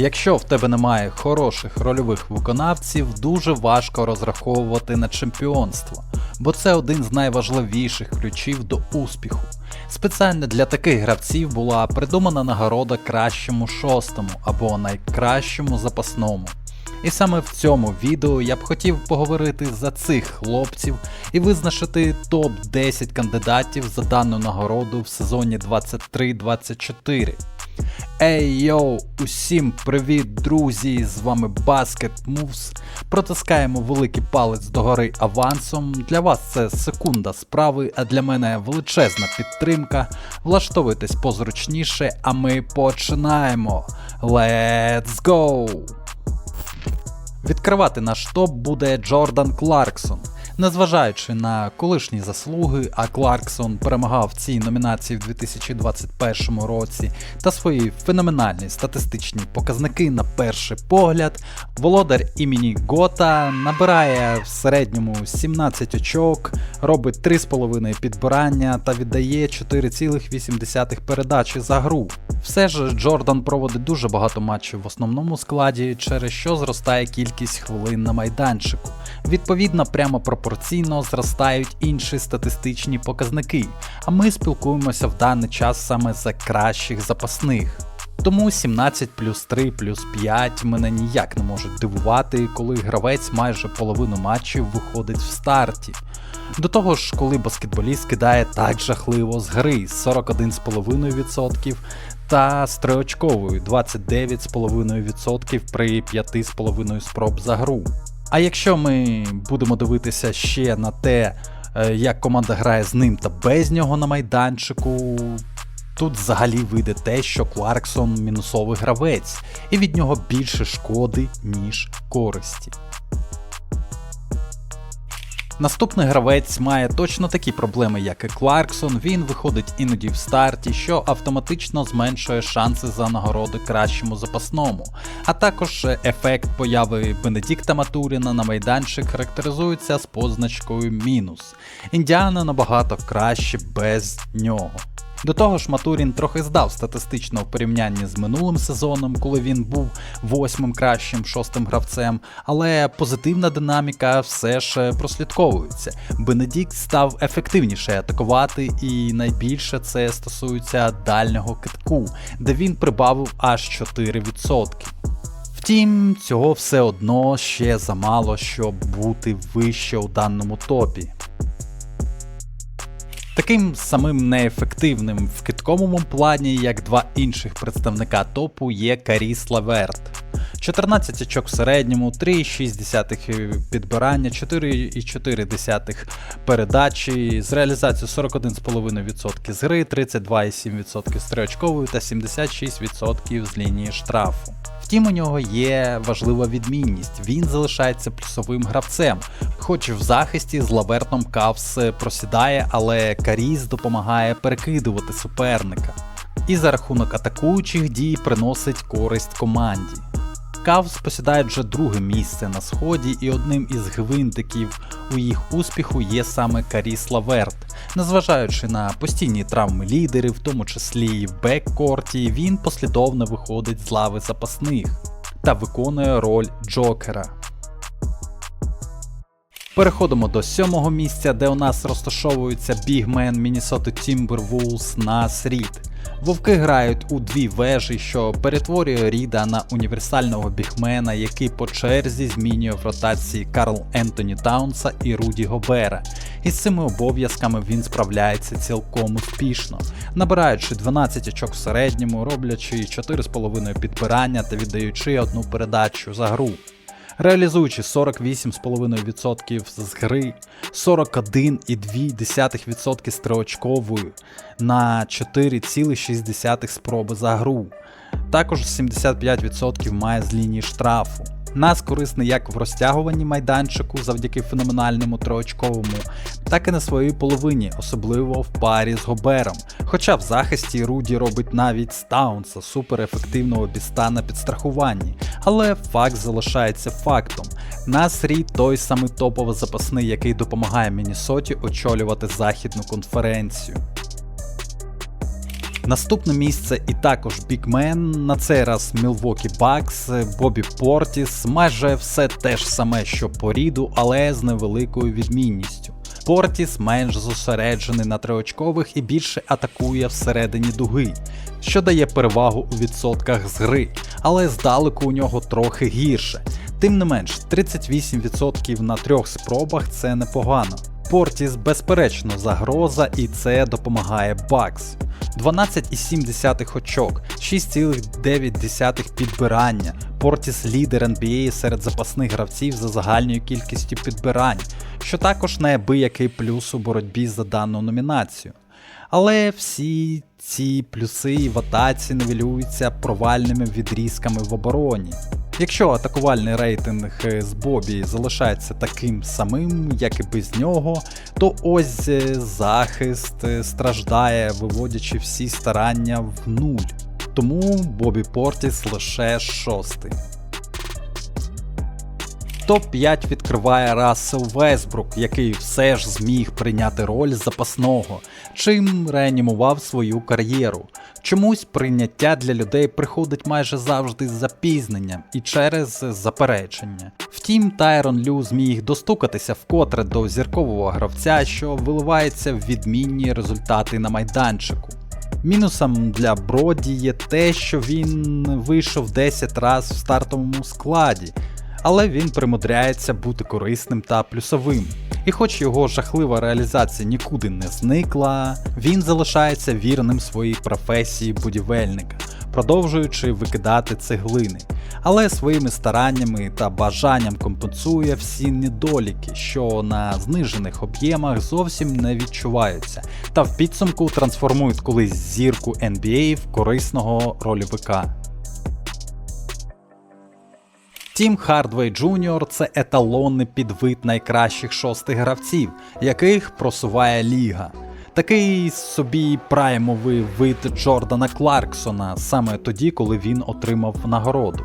Якщо в тебе немає хороших рольових виконавців, дуже важко розраховувати на чемпіонство, бо це один з найважливіших ключів до успіху. Спеціально для таких гравців була придумана нагорода кращому шостому або найкращому запасному. І саме в цьому відео я б хотів поговорити за цих хлопців і визначити топ-10 кандидатів за дану нагороду в сезоні 23-24. Ей йоу, усім привіт, друзі! З вами Basket Moves. Протискаємо великий палець догори авансом. Для вас це секунда справи, а для мене величезна підтримка. Влаштовуйтесь позручніше, а ми починаємо. Let's go! Відкривати наш топ буде Джордан Кларксон. Незважаючи на колишні заслуги, а Кларксон перемагав в цій номінації в 2021 році та свої феноменальні статистичні показники на перший погляд, володар імені Гота набирає в середньому 17 очок, робить 3,5 підбирання та віддає 4,8 передачі за гру. Все ж Джордан проводить дуже багато матчів в основному складі, через що зростає кількість хвилин на майданчику. Відповідно, прямо пропорційно зростають інші статистичні показники, а ми спілкуємося в даний час саме за кращих запасних. Тому 17 плюс 3 плюс 5 мене ніяк не можуть дивувати, коли гравець майже половину матчів виходить в старті. До того ж, коли баскетболіст кидає так жахливо з гри 41,5% та з триочковою 29,5% при 5,5 спроб за гру. А якщо ми будемо дивитися ще на те, е, як команда грає з ним та без нього на майданчику, тут взагалі вийде те, що Кларксон мінусовий гравець, і від нього більше шкоди, ніж користі. Наступний гравець має точно такі проблеми, як і Кларксон. Він виходить іноді в старті, що автоматично зменшує шанси за нагороди кращому запасному. А також ефект появи Бенедікта Матуріна на майданчик характеризується з позначкою мінус. Індіана набагато краще без нього. До того ж, Матурін трохи здав статистично в порівнянні з минулим сезоном, коли він був восьмим кращим шостим гравцем, але позитивна динаміка все ж прослідковується. Бенедікт став ефективніше атакувати, і найбільше це стосується дальнього китку, де він прибавив аж 4%. Втім, цього все одно ще замало, щоб бути вище у даному топі. Таким самим неефективним в китковому плані, як два інших представника топу, є Каріс Лаверт. 14 очок в середньому, 3,6 підбирання, 4,4 передачі, з реалізацією 41,5% з гри, 32,7% з триочковою та 76% з лінії штрафу. Втім, у нього є важлива відмінність, він залишається плюсовим гравцем, хоч в захисті з Лавертом Кавс просідає, але Каріс допомагає перекидувати суперника. І за рахунок атакуючих дій приносить користь команді. Кавс посідає вже друге місце на сході, і одним із гвинтиків у їх успіху є саме Каріс Лаверт. Незважаючи на постійні травми лідерів, в тому числі в беккорті, він послідовно виходить з лави запасних та виконує роль Джокера. Переходимо до сьомого місця, де у нас розташовується бігмен Міннесоти Timberwolves Нас Рід. Вовки грають у дві вежі, що перетворює Ріда на універсального бігмена, який по черзі змінює в ротації Карл Ентоні Таунса і Руді Гобера. І з цими обов'язками він справляється цілком успішно, набираючи 12 очок в середньому, роблячи 4,5 підбирання та віддаючи одну передачу за гру реалізуючи 48,5% з гри, 41,2% з на 4,6 спроби за гру. Також 75% має з лінії штрафу. Нас корисний як в розтягуванні майданчику завдяки феноменальному троочковому, так і на своїй половині, особливо в парі з Гобером. Хоча в захисті Руді робить навіть Стаунса суперефективного біста на підстрахуванні, але факт залишається фактом. Нас Рі той самий топовий запасний, який допомагає Мінісоті очолювати західну конференцію. Наступне місце і також бікмен, на цей раз Мілвокі Бакс, Бобі Портіс, майже все те ж саме, що по ріду, але з невеликою відмінністю. Портіс менш зосереджений на триочкових і більше атакує всередині дуги, що дає перевагу у відсотках з гри, але здалеку у нього трохи гірше. Тим не менш, 38% на трьох спробах це непогано. Портіс безперечно загроза і це допомагає Бакс. 12,7 очок, 6,9 підбирання. Портіс лідер NBA серед запасних гравців за загальною кількістю підбирань, що також неабиякий плюс у боротьбі за дану номінацію. Але всі ці плюси в атаці нивелюються провальними відрізками в обороні. Якщо атакувальний рейтинг е, з Бобі залишається таким самим, як і без нього, то ось е, захист е, страждає, виводячи всі старання в нуль. Тому Бобі Портіс лише шостий. Топ-5 відкриває Рассел Весбрук, який все ж зміг прийняти роль запасного, чим реанімував свою кар'єру. Чомусь прийняття для людей приходить майже завжди з запізненням і через заперечення. Втім, Тайрон Лю зміг достукатися вкотре до зіркового гравця, що виливається в відмінні результати на майданчику. Мінусом для Броді є те, що він вийшов 10 разів в стартовому складі, але він примудряється бути корисним та плюсовим. І хоч його жахлива реалізація нікуди не зникла, він залишається вірним своїй професії будівельника, продовжуючи викидати цеглини, але своїми стараннями та бажанням компенсує всі недоліки, що на знижених об'ємах зовсім не відчуваються, та в підсумку трансформують колись зірку NBA в корисного рольовика. Тім Хардвей Джуніор це еталонний підвид найкращих шостих гравців, яких просуває ліга. Такий собі праймовий вид Джордана Кларксона саме тоді, коли він отримав нагороду.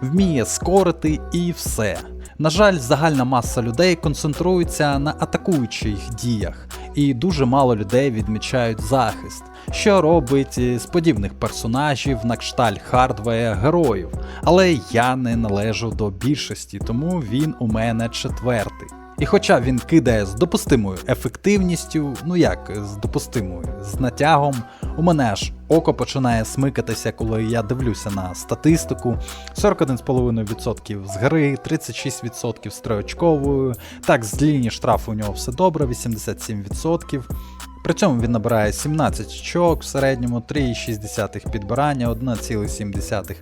Вміє скорити і все. На жаль, загальна маса людей концентрується на атакуючих діях, і дуже мало людей відмічають захист, що робить з подібних персонажів на кшталь Хардвея героїв. Але я не належу до більшості, тому він у мене четвертий. І хоча він кидає з допустимою ефективністю, ну як з допустимою, з натягом, у мене аж око починає смикатися, коли я дивлюся на статистику. 41,5% з гри, 36% з триочковою. Так, з лінії штрафу у нього все добре, 87%. При цьому він набирає 17 очок в середньому, 3,6 підбирання, 1,7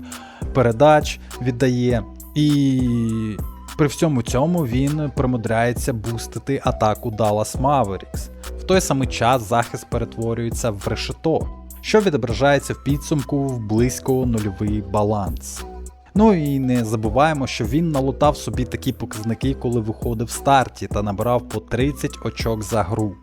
передач віддає. І при всьому цьому він примудряється бустити атаку Dallas Mavericks. В той самий час захист перетворюється в решето, що відображається в підсумку в близько нульовий баланс. Ну і не забуваємо, що він налутав собі такі показники, коли виходив в старті та набирав по 30 очок за гру.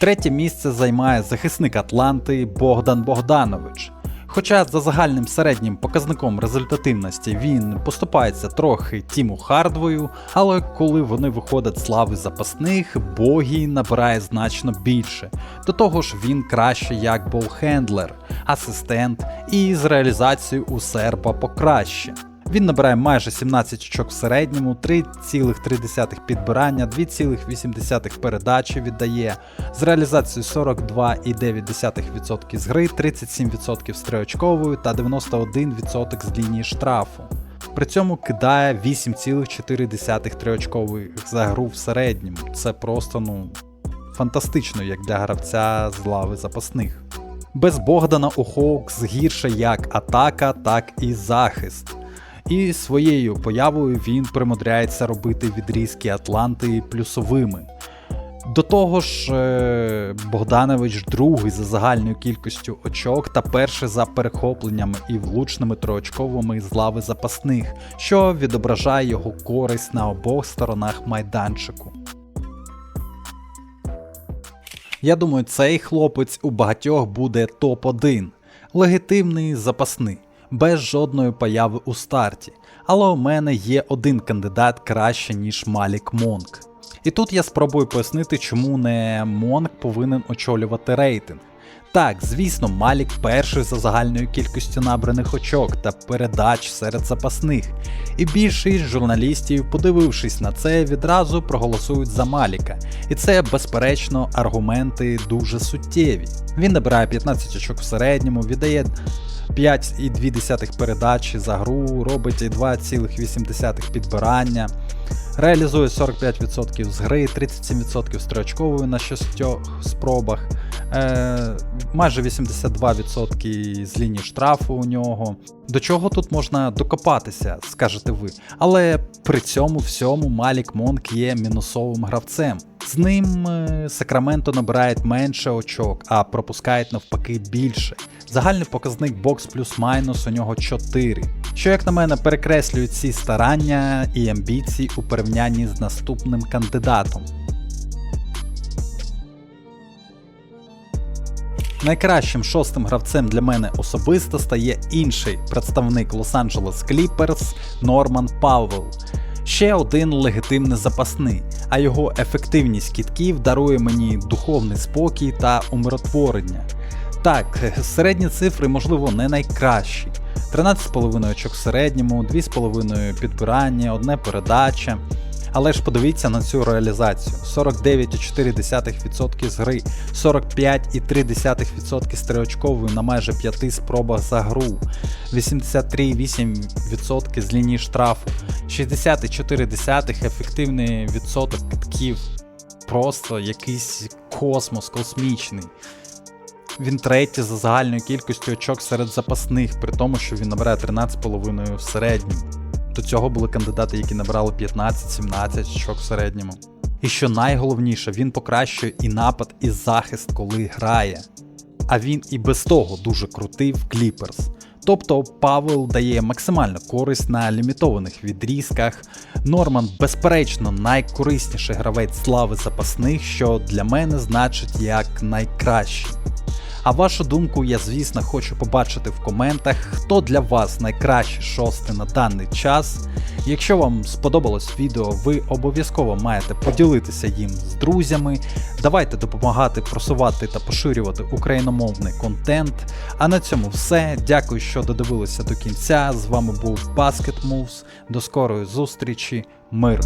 Третє місце займає захисник Атланти Богдан Богданович. Хоча за загальним середнім показником результативності він поступається трохи Тіму Хардвою, але коли вони виходять з лави запасних, Богі набирає значно більше. До того ж, він краще як болхендлер, асистент і з реалізацією у серба покраще. Він набирає майже 17 очок в середньому, 3,3 підбирання, 2,8 передачі віддає, з реалізацією 42,9% з гри, 37% з триочковою та 91% з лінії штрафу. При цьому кидає 8,4 триочкових за гру в середньому. Це просто ну фантастично, як для гравця з лави запасних. Без Богдана у Хоукс гірше як атака, так і захист. І своєю появою він примудряється робити відрізки Атланти плюсовими. До того ж, е, Богданович другий за загальною кількістю очок та перший за перехопленнями і влучними троочковими з лави запасних, що відображає його користь на обох сторонах майданчику. Я думаю, цей хлопець у багатьох буде топ-1, легітимний запасний без жодної появи у старті. Але у мене є один кандидат краще, ніж Малік Монк. І тут я спробую пояснити, чому не Монк повинен очолювати рейтинг. Так, звісно, Малік перший за загальною кількістю набраних очок та передач серед запасних. І більшість журналістів, подивившись на це, відразу проголосують за Маліка. І це, безперечно, аргументи дуже суттєві. Він набирає 15 очок в середньому, віддає 5,2 передачі за гру, робить 2,8 підбирання. Реалізує 45% з гри, 37% з триочковою на 6 спробах, е, майже 82% з лінії штрафу у нього. До чого тут можна докопатися, скажете ви. Але при цьому всьому Малік Монк є мінусовим гравцем. З ним е, Сакраменто набирають менше очок, а пропускають навпаки більше. Загальний показник бокс плюс-майнус у нього 4. Що, як на мене, перекреслює ці старання і амбіції у порівнянні з наступним кандидатом. Найкращим шостим гравцем для мене особисто стає інший представник Лос-Анджелес Кліперс Норман Пауэлл. Ще один легітимний запасний, а його ефективність кітків дарує мені духовний спокій та умиротворення. Так, середні цифри, можливо, не найкращі. 13,5 очок в середньому, 2,5 підбирання, одне передача. Але ж подивіться на цю реалізацію: 49,4% з гри, 45,3% з на майже 5 спробах за гру, 83,8% з лінії штрафу, 60,4% ефективний відсоток китків. Просто якийсь космос космічний. Він третій за загальною кількістю очок серед запасних, при тому, що він набирає 13,5 в середньому. До цього були кандидати, які набирали 15-17 очок в середньому. І що найголовніше, він покращує і напад, і захист, коли грає. А він і без того дуже крутий в Кліперс. Тобто Павел дає максимальну користь на лімітованих відрізках. Норман, безперечно, найкорисніший гравець слави запасних, що для мене значить як найкращий. А вашу думку я, звісно, хочу побачити в коментах, хто для вас найкращий шостий на даний час. Якщо вам сподобалось відео, ви обов'язково маєте поділитися їм з друзями. Давайте допомагати просувати та поширювати україномовний контент. А на цьому все. Дякую, що додивилися до кінця. З вами був Basket Moves. До скорої зустрічі. Мир!